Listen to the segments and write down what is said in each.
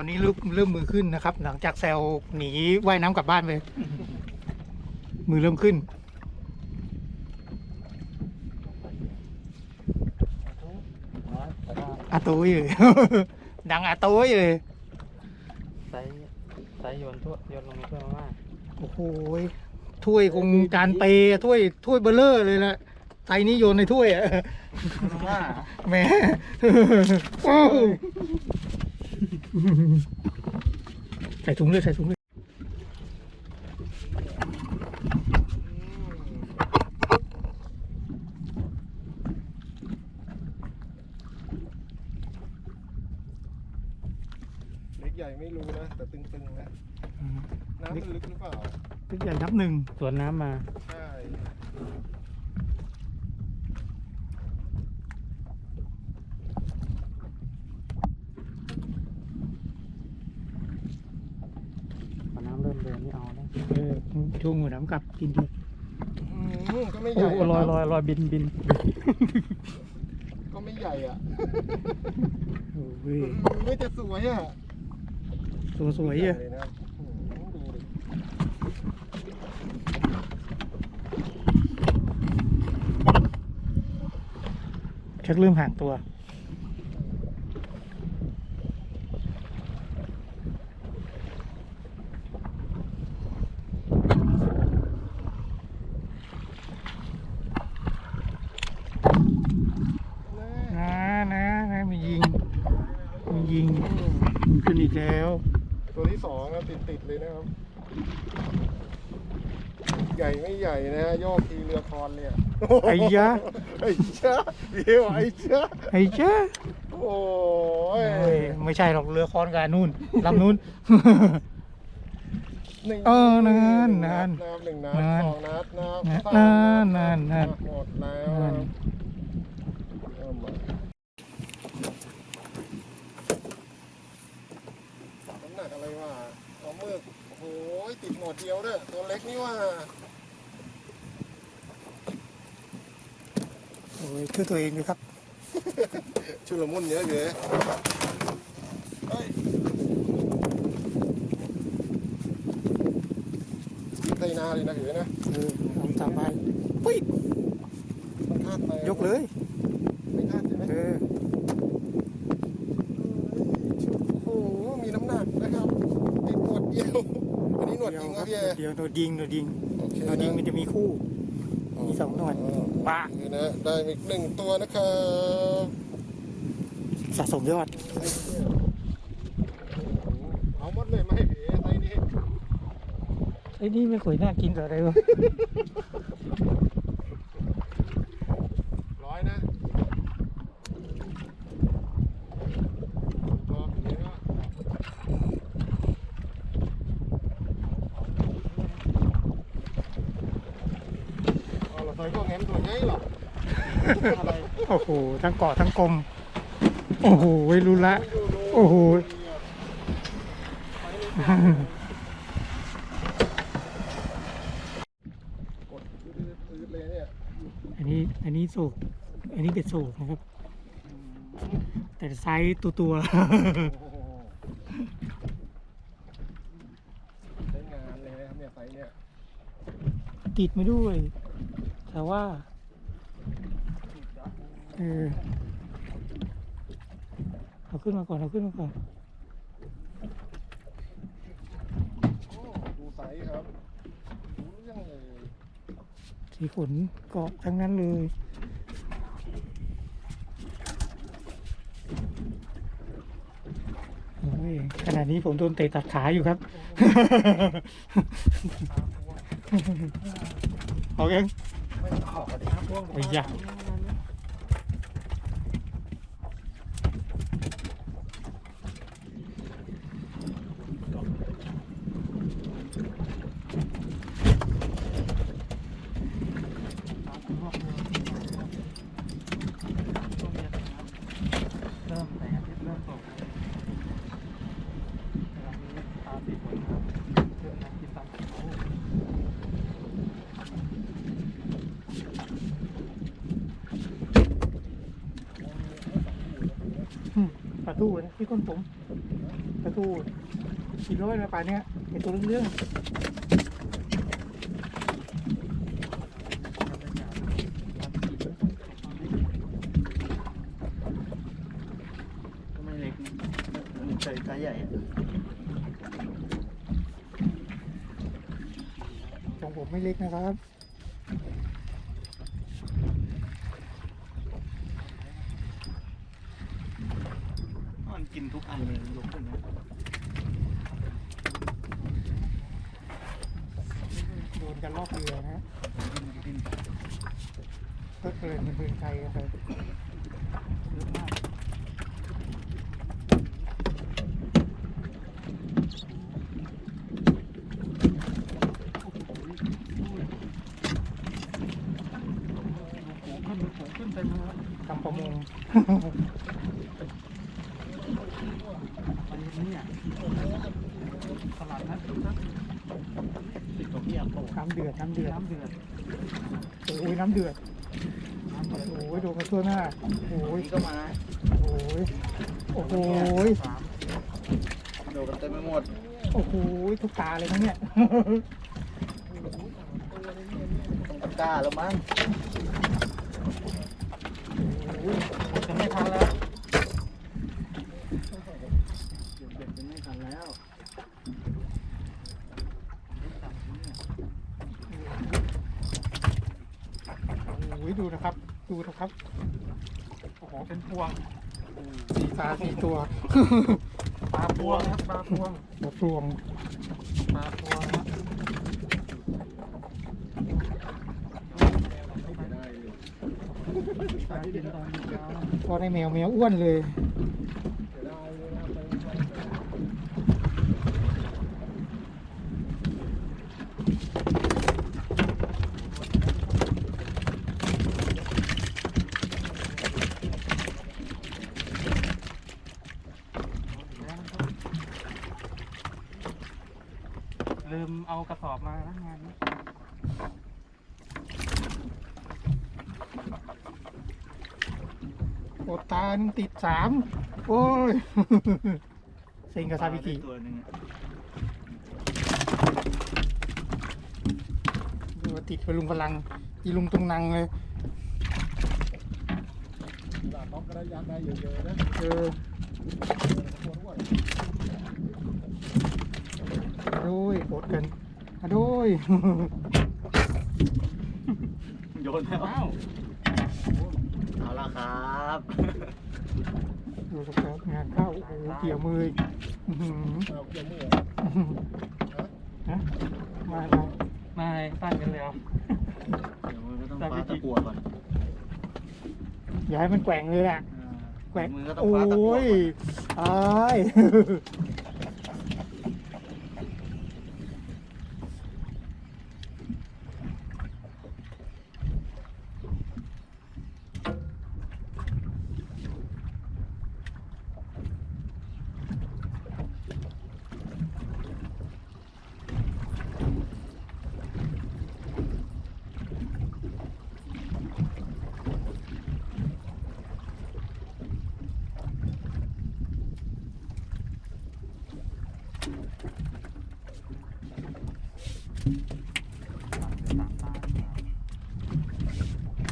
ตอนนี้เริ่มเริ่มมือขึ้นนะครับ หลังจากแซวหนีว่ายน้ำกลับบ้านไป มือเริ่มขึ้น อาตุยเลยดังอาตุยเลยไซส์ไซส์โยนทั่วโยนลงในถ้วยมาม่าโอ้โหยถ้วยคงจานเปย์ถ้วยถ้วยเบลเลอร์เลยนะไทยนี่โยนในถ้วยอะมาม่าแหม่โอ้ ใส่ถุงเลยใส่ถุงเลยเล็กใหญ่ไม่รู้นะ แต่ตึงๆนะ น้ำมันลึกหรือเปล่า ตึกใหญ่นับหนึ่งสวนน้ำมา ใช่ พอน้ำเริ่มเดินนี่เอาแล้ว เออช่วงหัวน้ำ กลับกินดีอืมก็ไม่ใหโอ้ญ่โหลอยลอยลอยบินบินก็ไม่ใหญ่อะโอ้ยไม่จะสวยอะตัวสวยอะเลยนะอืมดูดิชักเริ่มห่างตัว นะนะนะมียิงมียิงมัน ขึ้นอีกแล้ว ตัวที่สองนะติดติดๆเลยนะครับ ใหญ่ไม่ใหญ่นะโยกทีเรือคอนเนี่ยไอ้ยะ ไอ้จ้าเดี๋ยวไอ้จ้าไอ้เจ้าโอ้ยโอ้ยไม่ใช่หรอกเรือคอนกันนู่นลำนู้นหนึ่งเออนานนานนับหนึ่งนัดนานสองนัดนับนานสามนานนาน หมดแล้วนานเริ่มมาน้ำหนักอะไรวะปลาหมึกโอ้ โหติดหมดเดียวด้วยตัวเล็กนี่ว่าโอ้ยช่วยตัวเองเลยครับ ชุลมุนเยอะเลยเฮ้ยไทนาเลยนะเห็นไหมนะเออเอาตามไปปุ๊ยมันคาดไปยกเลย ไม่คาดใช่ไหม เออ โอ้โห มีน้ำหนักนะครับติดหนวดเดียว อันนี้หนวดจริงครับพี่ เอเดียวโดนยิงโดนยิงโอเคโดนยิงมันจะมีคู่ มีสองหนวดปะนี่นะได้อีกหนึ่งตัวนะครับสะสมยอด เอาหมดเลยไม่ให้พี่เอไซนี้ไอ้นี่ไม่เคยน่ากินกับอะไรวะ ร้อยนะรอบนี้ก็เอาละใส่พวกแง้มตัวใหญ่หรออะไร โอ้โหทั้งเกาะทั้งกลม โอ้โหรู้ละ โอ้โหอันนี้อันนี้สูกอันนี้เป็นสูกนะครับ แต่ไซส์ตัวตัวใช้งานเลยนะครับเนี่ยไซส์เนี่ยติดมาด้วย แต่ว่า เออเอาขึ้นมาก่อนเอาขึ้นมาก่อนโอ้ดูไซส์ครับรู้เรื่องเลยสีขนเกาะทั้งนั้นเลยโอ้ยขณะนี้ผมโดนเตะตัดขาอยู่ครับ เอาเองไม่ขอดีครับพวก ไอ้ยะประตูนะที่ก้นผมกระทูกินร้อยแล้วป่านเนี้ยไอตัวเรื่องก็ไม่เล็กนะมันเคยไซส์ใหญ่อะๆของผมไม่เล็กนะครับ มันกินทุกอันเลยยกขึ้นนะโดนกันรอบเรือนะฮะก็เกินเป็นไทยกันไป เยอะมาก ขึ้นไปมา ทำประมง อันนี้เนี่ยตลาดนัดนะติดกับพี่อ่างโป่ง น้ำ เดือดน้ำเดือดน้ำเดือดโอ้ยน้ำเดือดน้ำเดือดโอ้ยโดนกันทั่วหน้าโอ้ยนี่ก็มาโอ้ยโอ้โหยสามโดดกันเต็มไปหมดโอ้โหยทุกตาเลยนะเนี่ยต้องตะกร้าแล้วมั้งโอ้ยจะไม่ทันแล้วเด็กๆจะไม่ทันแล้ว โอ้ยดูนะครับ ดูนะครับ โอ้โห เป็นพวง สี่ตาสี่ตัว ปลาพวงครับปลาพวงหัวพรวงปลาพวงครับปลากินตอนเช้าพอได้แมวแมวอ้วนเลย ลืมเอากระส อบมานะงานนี้โอดตาหนึ่งติดสามโอ้ย เซ็งกับซาบิกิตัวหนึ่งดูว่าติดไปลุงพลังอีลุงตรงนังเลยหลานน้องก็ได้ยักได้เยอะๆนะเออตัวอ้วนโดยโอดกัน อะโดยโยนแล้วเอาละครับดูสครับงานเข้าโอ้โหเกี่ยวมืออีกอื้อหือเอาเกี่ยวมืออื้อหือฮะมามาไม่ปั้นกันแล้ว เดี๋ยวมือก็ต้องฟาดตะกั่วก่อนอย่าให้มันแกว่งเลยแหละแกว่งมือก็ต้องโอ้ฟาดตะกั่วยก่อนอาย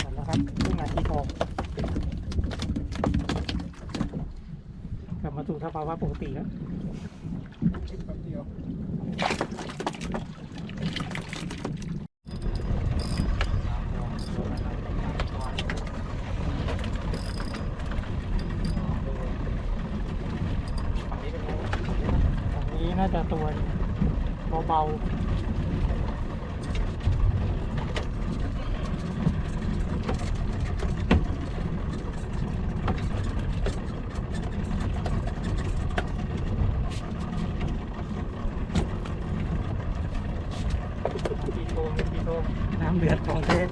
หมดแล้วครับครึ่งนาทีพอกลับมาสู่สภาวะปกติแล้วคิดแป๊บเดียวฝั่งนี้น่าจะตัวเบาๆกี่โทงกี่โทงน้ำเดือดของเทศ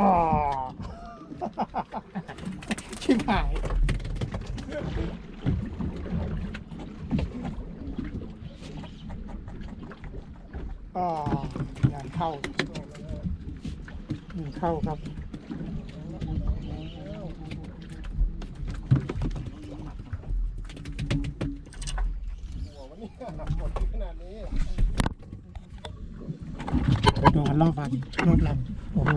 อ๋อ ชิบหายอ๋องานเข้างานเข้าครับ หัววันนี้หนักหมดขนาดนี้ โดนกันรอบลำรอบลำโอ้โห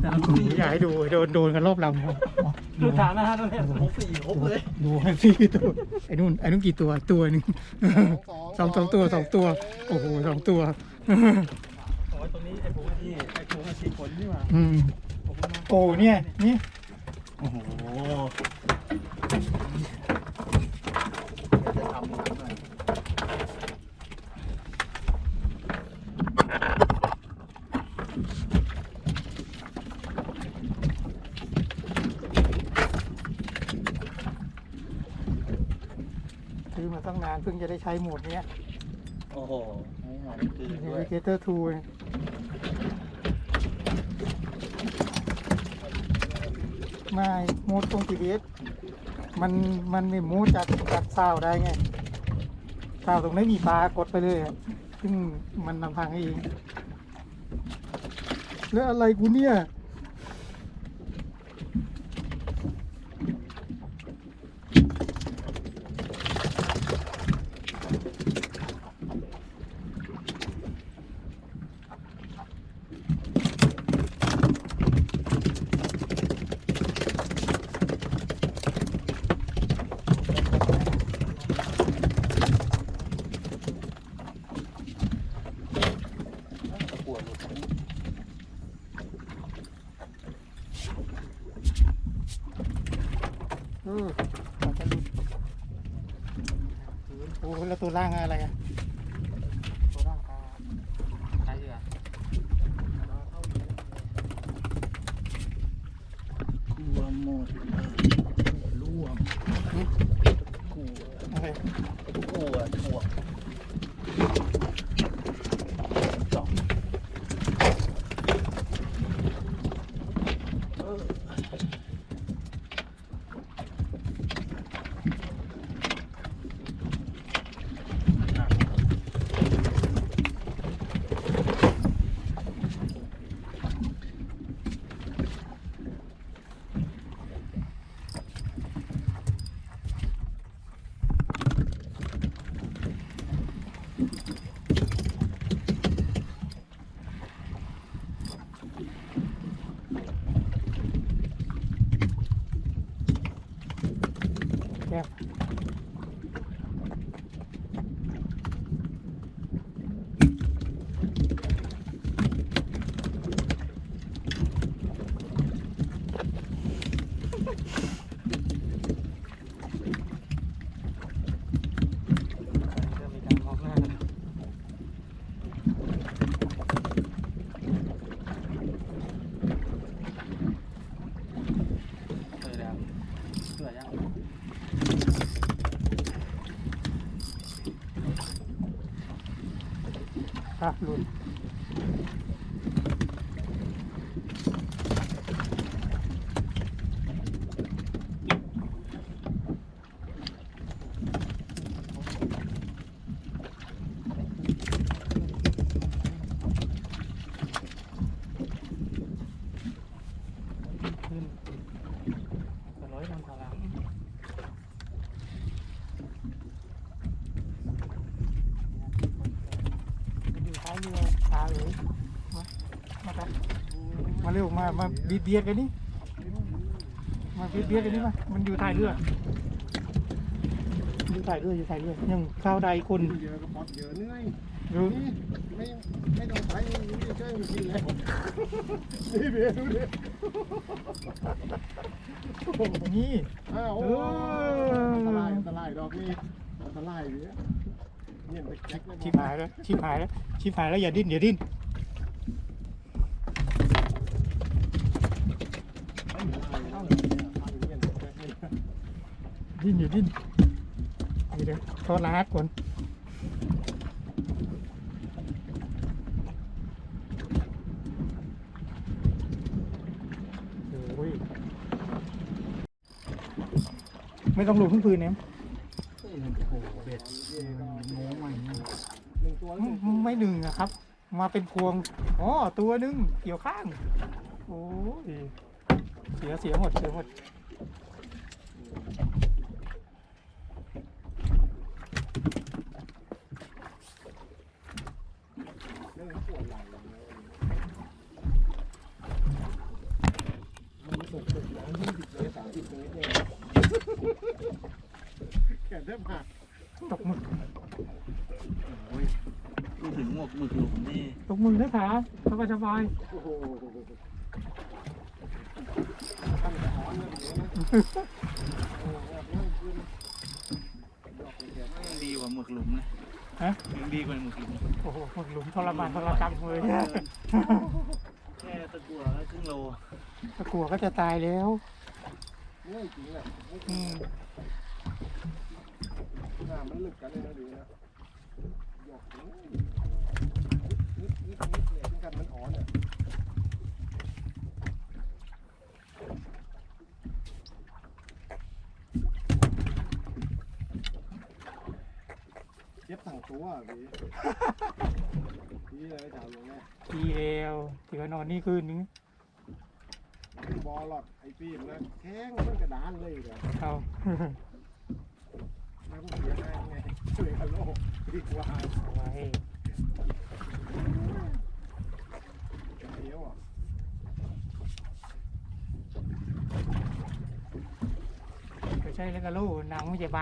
แต่ละที่ อยากให้ดู โดนโดนกันรอบลำครับดูฐานนะฮะตรงนี้โอ้โหสี่ครบเลยดูให้สี่ตัวไอ้นู่นไอ้นู่นกี่ตัวตัวหนึ่งสองสองตัวสองตัวโอ้โหสองตัวโอ้ยตรงนี้ไอ้ผมที่ไอ้ผมสี่คนนี่หว่าอืมผมมาโอ้เนี่ยนี่โอ้โหจะทำหน่อย ซื้อมาตั้งนาน เพิ่งจะได้ใช้โหมดเนี้ยโอ้โหไม่หายคืนด้วย Navigator 2เนี่ยไม่โหมดตรง GPS มันมันไม่โหมดจากจากซาวได้ไงซาวตรงนี้มีปลากดไปเลยอะซึ่งมันนำทางให้เองแล้วอะไรกูเนี่ย ตะกั่วหลุด เออมันจะหลุดโอ้โหแล่างอะไรอะ ตัวร่างกายใช่เหรอรวมหมดรวมกู อะไร กูอะถ่วงสองเออ แก้มครับหลุดขึ้นจะร้อยลำถอยหลังอยู่ท้ายเรือตาเลยมามาครับมาเร็วมามา บีบเบียดกันนี่มาบีบเบียดกันนี่มามันอยู่ท้ายเรืออยู่ท้ายเรืออยู่ท้ายเรือยังข้าวใดคนเยอะก็พอดเยอะเหนื่อยรู้นี่ไม่ไม่ต้องไปนี่ไม่ช่วยมันกินแล้วนี่เบียร์ดูดินี่อ้าวโอ้เอออัอันตรายอันตรายดอกนี่อันตรายเบียร์เนี่ยไปแจ็คเลยชิบหายแล้วชิบหายแล้วชิบหายแล้วอย่าดิ้นอย่าดิ้น ดิ้นอยู่ดิ้นเดี๋ยวทอลาดก่อนไม่ต้องลูดพื้นพื้นเนี่ยไม่หนึ่งนะครับ มาเป็นพวง อ๋อ ตัวนึง เกี่ยวข้าง โอ้ยเสีย เสียหมด เสียหมด แขนแทบหักตกหมึกโอ้ยพูดถึงหมวกหมึกหลุมนี่ตกมือนะขาสบายสบายโอ้โหท่านจะหอนเลยอย่างนี้นะโอ้โหแบบนั่งขึ้นดอกแขนยังดีกว่าหมึกหลุมนะฮะยังดีกว่าหมึกหลุมโอ้โหหมึกหลุมทรมานทรกรรมเลยแค่ตะกั่วแล้วครึ่งโลตะกัวก็จะตายแล้วง่ายจริงแหละไม่อืมห น้ามันลึกกันเลยนะดีนะหยอกนิดนิดนิดเนี่ยที่กันมันอ่อนเนี่ยเจ็บทั้งตัวอะพี่พี่เลยถามลงเนี่ยทีเอลที่ว่านอนนี่คืนนึงบอลหลอดไอ้ปีมนะแข้งมันกระดานเลยเดี๋ยวเอา มันเสียได้ไงช่วยกันโลกดีกว่าไว้เดี๋ยวอะไม่ใช่แล้วก็ลูกหนังไม่ใช่ใบ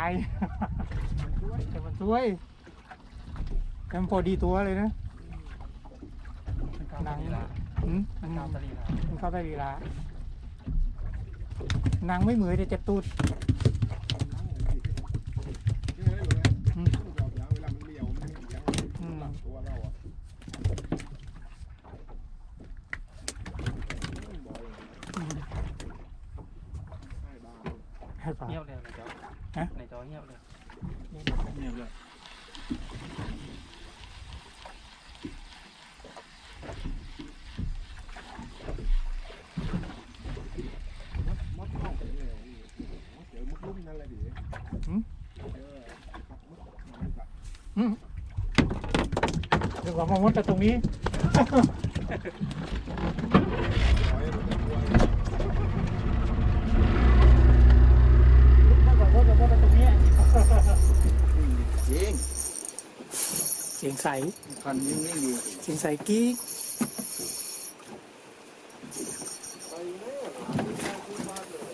ช่วยแต่มันสวยแต่มันพอดีตัวเลยนะหนังอืมอืมข้าตะลีลามันเข้าได้ลีลาหนังไม่เหมือนแต่เจ็บตูด นั่งเลยสิช่วยได้หรือไง อืม ยาวๆเวลามันเลี้ยวมันเลี้ยงหลังตัวเราอะบอย อืม ให้บ้า ให้ป่า เงียบเลยในจอ ฮะ ในจอเงียบเลยเงียบเลย มดเข้าไปเลยเดี๋ยวมุดลุ่มนั่นแหละดิ อืม เออมุดมันแบบ อืม เดี๋ยวผมมามดแต่ตรงนี้บอยมันจะกลัวถ้าบอกว่าจะมดแต่ตรงนี้ จริงเสียงใส คันยิ่งยิ่งดีเสียงใสกิ๊กไปแน่หาที่ข้างที่บ้านเลย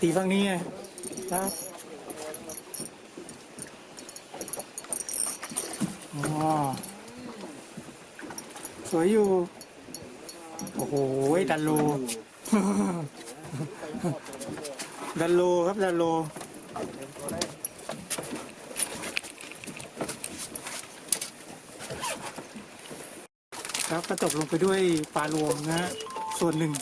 ตีฝั่งนี้ไงครับอ๋อ สวยอยู่ โอ้โหดันโล ดันโลครับดันโลครับก็จบลงไปด้วยปลารวมนะฮะส่วนหนึ่ง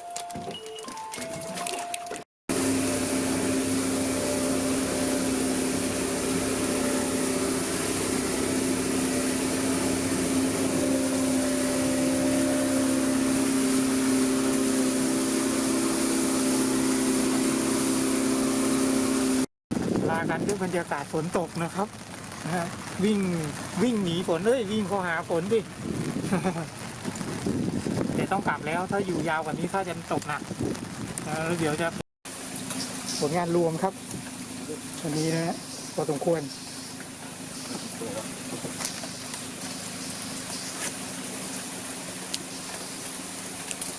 กันด้วยบรรยากาศฝนตกนะครับนะฮะวิ่งวิ่งหนีฝนเอ้ยวิ่งเข้าหาฝนดิเดี๋ยวต้องกลับแล้วถ้าอยู่ยาวกว่านี้ถ้าจะตกหนักนะแล้วเดี๋ยวจะผลงานรวมครับวันนี้นะฮะพอสมควร